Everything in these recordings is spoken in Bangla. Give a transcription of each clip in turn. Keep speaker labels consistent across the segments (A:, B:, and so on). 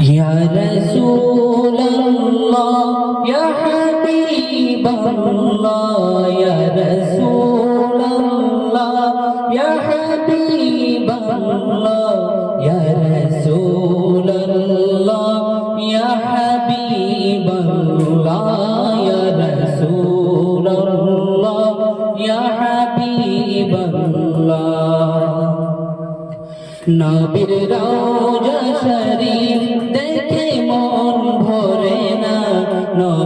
A: يا رسول الله يا حبيب الله يا رسول الله يا حبيب الله يا رسول الله يا حبيب الله يا رسول الله يا حبيب الله نبي روجا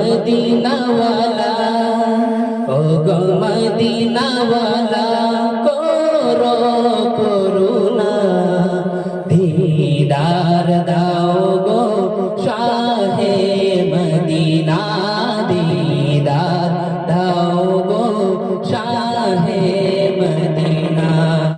A: মদিনাওয়ালা ও গো মদিনাওয়ালা করো করুণা দিদার দা